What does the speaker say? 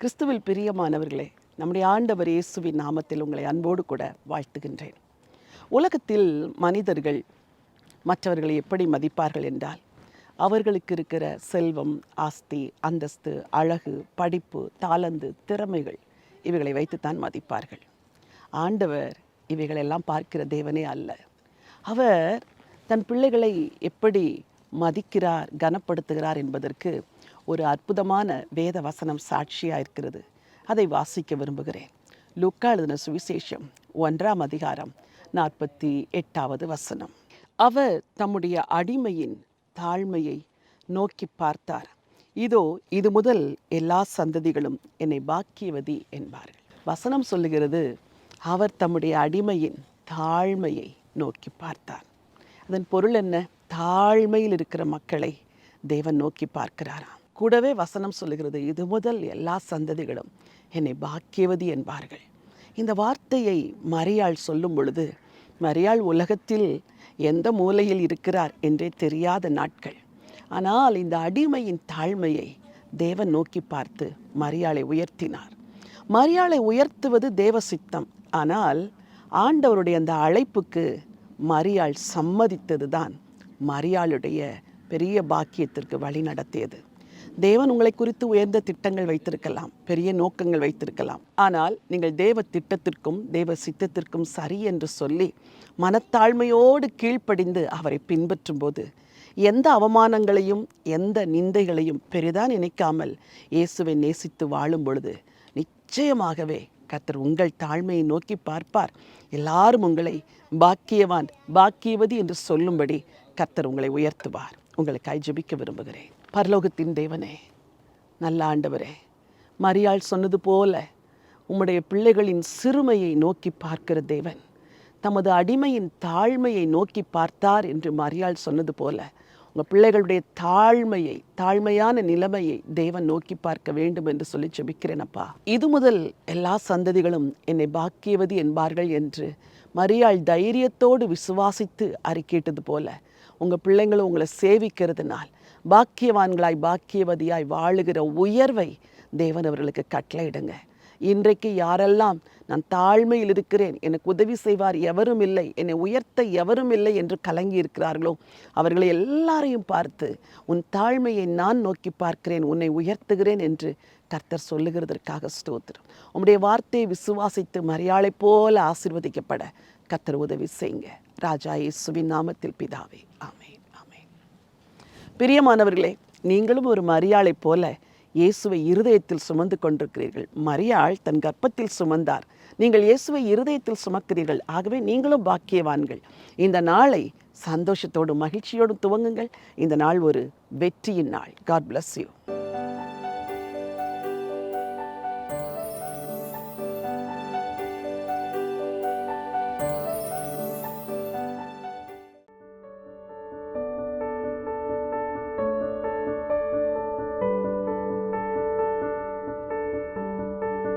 கிறிஸ்துவில் பிரியமானவர்களே நம்முடைய ஆண்டவர் இயேசுவின் நாமத்தில் உங்களை அன்போடு கூட வாழ்த்துகின்றேன். உலகத்தில் மனிதர்கள் மற்றவர்களை எப்படி மதிப்பார்கள் என்றால் அவர்களுக்கு இருக்கிற செல்வம் ஆஸ்தி அந்தஸ்து அழகு படிப்பு தாளந்து திறமைகள் இவைகளை வைத்துத்தான் மதிப்பார்கள். ஆண்டவர் இவைகளெல்லாம் பார்க்கிற தேவனே அல்ல. அவர் தன் பிள்ளைகளை எப்படி மதிக்கிறார் கனப்படுத்துகிறார் என்பதற்கு ஒரு அற்புதமான வேத வசனம் சாட்சியாக இருக்கிறது. அதை வாசிக்க விரும்புகிறேன். லுக்கா எழுதின சுவிசேஷம் ஒன்றாம் அதிகாரம் நாற்பத்தி எட்டாவது வசனம். அவர் தம்முடைய அடிமையின் தாழ்மையை நோக்கி பார்த்தார். இதோ இது முதல் எல்லா சந்ததிகளும் என்னை பாக்கியவதி என்பார்கள். வசனம் சொல்லுகிறது அவர் தம்முடைய அடிமையின் தாழ்மையை நோக்கி பார்த்தார். அதன் பொருள் என்ன? தாழ்மையில் இருக்கிற மக்களை தேவன் நோக்கி பார்க்கிறாராம். கூடவே வசனம் சொல்லுகிறது இது முதல் எல்லா சந்ததிகளும் என்னை பாக்கியவதி என்பார்கள். இந்த வார்த்தையை மரியாள் சொல்லும் பொழுது மரியாள் உலகத்தில் எந்த மூலையில் இருக்கிறார் என்றே தெரியாத நாட்கள். ஆனால் இந்த அடிமையின் தாழ்மையை தேவன் நோக்கி பார்த்து மரியாளை உயர்த்தினார். மரியாளை உயர்த்துவது தேவ சித்தம். ஆனால் ஆண்டவருடைய அந்த அழைப்புக்கு மரியாள் சம்மதித்தது தான் மரியாளுடைய பெரிய பாக்கியத்திற்கு வழி நடத்தியது தேவன் உங்களை குறித்து உயர்ந்த திட்டங்கள் வைத்திருக்கலாம் பெரிய நோக்கங்கள் வைத்திருக்கலாம். ஆனால் நீங்கள் தேவ திட்டத்திற்கும் தேவ சித்தத்திற்கும் சரி என்று சொல்லி மனத்தாழ்மையோடு கீழ்ப்படிந்து அவரை பின்பற்றும் போது எந்த அவமானங்களையும் எந்த நிந்தைகளையும் பெரிதா நினைக்காமல் இயேசுவை நேசித்து வாழும் பொழுது நிச்சயமாகவே கத்தர் உங்கள் தாழ்மையை நோக்கி பார்ப்பார். எல்லாரும் உங்களை பாக்கியவான் பாக்கியவதி என்று சொல்லும்படி கர்த்தர் உங்களை உயர்த்துவார். உங்களுக்காய் ஜெபிக்க விரும்புகிறேன். பரலோகத்தின் தேவனே நல்ல ஆண்டவரே மரியாள் சொன்னது போல உம்முடைய பிள்ளைகளின் சிறுமையை நோக்கி பார்க்கிற தேவன் தமது அடிமையின் தாழ்மையை நோக்கி பார்த்தார் என்று மரியாள் சொன்னது போல உங்கள் பிள்ளைகளுடைய தாழ்மையை தாழ்மையான நிலைமையை தேவன் நோக்கி பார்க்க வேண்டும் என்று சொல்லி ஜெபிக்கிறேன் அப்பா. இது முதல் எல்லா சந்ததிகளும் என்னை பாக்கியவதி என்பார்கள் என்று மரியாள் தைரியத்தோடு விசுவாசித்து அறிக்கிட்டது போல உங்கள் பிள்ளைங்களும் உங்களை சேவிக்கிறதுனால் பாக்கியவான்களாய் பாக்கியவதியாய் வாழுகிற உயர்வை தேவன் அவர்களுக்கு கட்டளையிடுங்க. இன்றைக்கு யாரெல்லாம் நான் தாழ்மையில் இருக்கிறேன் எனக்கு உதவி செய்வார் எவரும் இல்லை என்னை உயர்த்த எவரும் இல்லை என்று கலங்கி இருக்கிறார்களோ அவர்களை எல்லாரையும் பார்த்து உன் தாழ்மையை நான் நோக்கி பார்க்கிறேன் உன்னை உயர்த்துகிறேன் என்று கர்த்தர் சொல்லுகிறதற்காக ஸ்தோத்திரம். உம்முடைய வார்த்தையை விசுவாசித்து மரியாதை போல ஆசிர்வதிக்கப்பட கர்த்தர் உதவி செய்யுங்க. ராஜா இயேசுவின் நாமத்தில் பிதாவே. ஆமேன் ஆமேன். பிரியமானவர்களே நீங்களும் ஒரு மரியாளை போல இயேசுவை இருதயத்தில் சுமந்து கொண்டிருக்கிறீர்கள். மரியாள் தன் கர்ப்பத்தில் சுமந்தார். நீங்கள் இயேசுவை இருதயத்தில் சுமக்கிறீர்கள். ஆகவே நீங்களும் பாக்கியவான்கள். இந்த நாளை சந்தோஷத்தோடும் மகிழ்ச்சியோடும் துவங்குங்கள். இந்த நாள் ஒரு வெற்றியின் நாள். God bless you